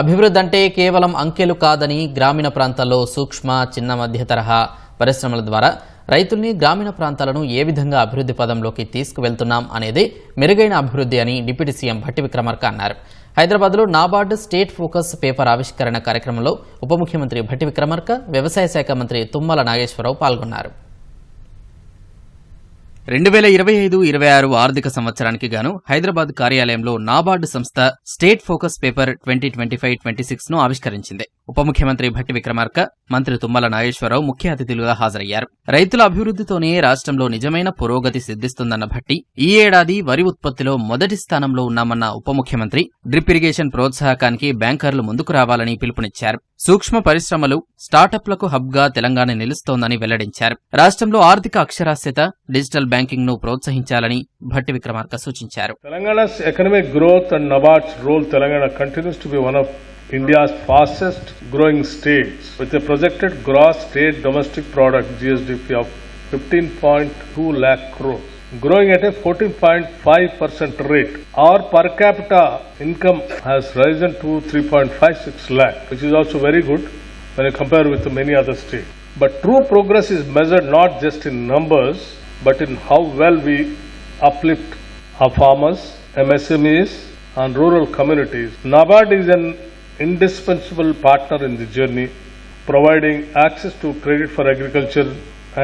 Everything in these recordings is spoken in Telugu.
అభివృద్ధి అంటే కేవలం అంకెలు కాదని గ్రామీణ ప్రాంతాల్లో సూక్ష్మ చిన్న మధ్య తరహా పరిశ్రమల ద్వారా రైతుల్ని గ్రామీణ ప్రాంతాలను ఏ విధంగా అభివృద్ధి పదంలోకి తీసుకువెళ్తున్నాం అనేది మెరుగైన అభివృద్ధి అని డిప్యూటీ సీఎం భట్టి విక్రమార్క అన్నారు. హైదరాబాద్లో నాబార్డు స్టేట్ ఫోకస్ పేపర్ ఆవిష్కరణ కార్యక్రమంలో ఉప ముఖ్యమంత్రి భట్టి విక్రమార్క వ్యవసాయ శాఖ మంత్రి తుమ్మల నాగేశ్వరరావు పాల్గొన్నారు. రెండు వేల ఇరవై ఐదు ఇరవై ఆరు ఆర్థిక సంవత్సరానికి గాను హైదరాబాద్ కార్యాలయంలో నాబార్డు సంస్థ state focus paper twenty twenty five twenty సిక్స్ను ఆవిష్కరించింది. ఉప ముఖ్యమంత్రి భట్టి విక్రమార్క మంత్రి తుమ్మల నాగేశ్వరరావు ముఖ్య అతిథులుగా హాజరయ్యారు. రైతుల అభివృద్ధితోనే రాష్ట్రంలో నిజమైన పురోగతి సిద్ధిస్తుందన్న భట్టి ఈ ఏడాది వరి ఉత్పత్తిలో మొదటి స్థానంలో ఉన్నామన్న ఉప ముఖ్యమంత్రి డ్రిప్ ఇరిగేషన్ ప్రోత్సాహకానికి బ్యాంకర్లు ముందుకు రావాలని పిలుపునిచ్చారు. సూక్ష్మ పరిశ్రమలు స్టార్టప్లకు హబ్గా తెలంగాణ నిలుస్తోందని వెల్లడించారు. రాష్ట్రంలో ఆర్థిక అక్షరాస్యత డిజిటల్ బ్యాంకింగ్ను ప్రోత్సహించాలని భట్టి విక్రమార్క సూచించారు. Telangana economic growth and NABARD's role Telangana continues to be one of India's fastest growing states with a projected gross state domestic product GSDP of 15.2 lakh crores, growing at a 14.5% rate. Our per capita income has risen to 3.56 lakh, which is also very good when you compare with many other states. But true progress is measured not just in numbers, but in how well we uplift our farmers, MSMEs, and rural communities. NABARD is an indispensable partner in the journey, providing access to credit for agriculture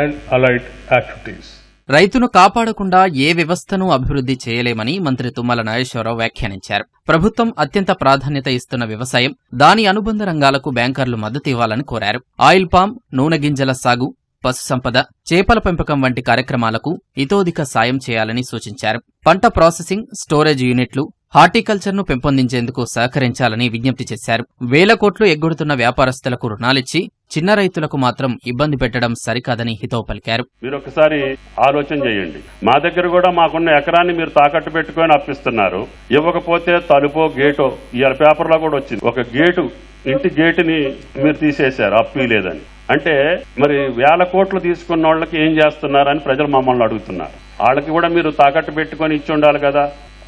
and allied activities. రైతును కాపాడకుండా ఏ వ్యవస్థను అభివృద్ధి చేయలేమని మంత్రి తుమ్మల నాగేశ్వరరావు వ్యాఖ్యానించారు. ప్రభుత్వం అత్యంత ప్రాధాన్యత ఇస్తున్న వ్యవసాయం దాని అనుబంధ రంగాలకు బ్యాంకర్లు మద్దతు ఇవ్వాలని కోరారు. ఆయిల్ పామ్ నూనె గింజల సాగు పశు సంపద చేపల పెంపకం వంటి కార్యక్రమాలకు ఇతోధిక సాయం చేయాలని సూచించారు. పంట ప్రాసెసింగ్ స్టోరేజ్ యూనిట్లు హార్టికల్చర్ను పెంపొందించేందుకు సహకరించాలని విజ్ఞప్తి చేశారు. వేల కోట్లు ఎగ్గొడుతున్న వ్యాపారస్తులకు రుణాలిచ్చి చిన్న రైతులకు మాత్రం ఇబ్బంది పెట్టడం సరికాదని హితవు పలికారు. మీరు ఒకసారి ఆలోచన చేయండి. మా దగ్గర కూడా మాకున్న ఎకరాన్ని మీరు తాకట్టు పెట్టుకొని అప్పిస్తున్నారు. ఇవ్వకపోతే తలుపో గేటో ఇవాళ పేపర్లో కూడా వచ్చింది. ఒక గేటు ఇంటి గేటుని మీరు తీసేశారు అప్పి లేదని. అంటే మరి వేల కోట్లు తీసుకున్న వాళ్ళకి ఏం చేస్తున్నారని ప్రజలు మమ్మల్ని అడుగుతున్నారు. వాళ్ళకి కూడా మీరు తాకట్టు పెట్టుకొని ఇచ్చి ఉండాలి కదా.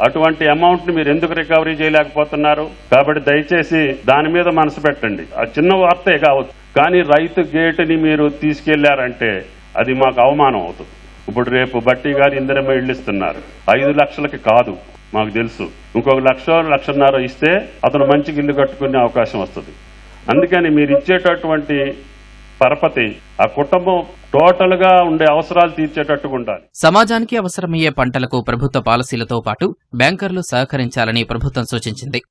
అటువంటి అమౌంట్ని మీరు ఎందుకు రికవరీ చేయలేకపోతున్నారు? కాబట్టి దయచేసి దాని మీద మనసు పెట్టండి. ఆ చిన్న వార్తే కావచ్చు. కానీ రైతు గేటుని మీరు తీసుకెళ్ళారంటే అది మాకు అవమానం అవుతుంది. ఇప్పుడు రేపు బట్టి గారు ఇందిరమ్మ ఇళ్ళు ఇస్తున్నారు. ఐదు లక్షలకి కాదు మాకు తెలుసు. ఇంకొక లక్ష లక్షన్నర ఇస్తే అతను మంచి ఇల్లు కట్టుకునే అవకాశం వస్తుంది. అందుకని మీరు ఇచ్చేటటువంటి పరపతి ఆ కుటుంబం టోటల్గా ఉండే అవసరాలు తీర్చేటట్టుగా ఉండాలి. సమాజానికి అవసరమయ్యే పంటలకు ప్రభుత్వ పాలసీలతో పాటు బ్యాంకర్లు సహకరించాలని ప్రభుత్వం సూచించింది.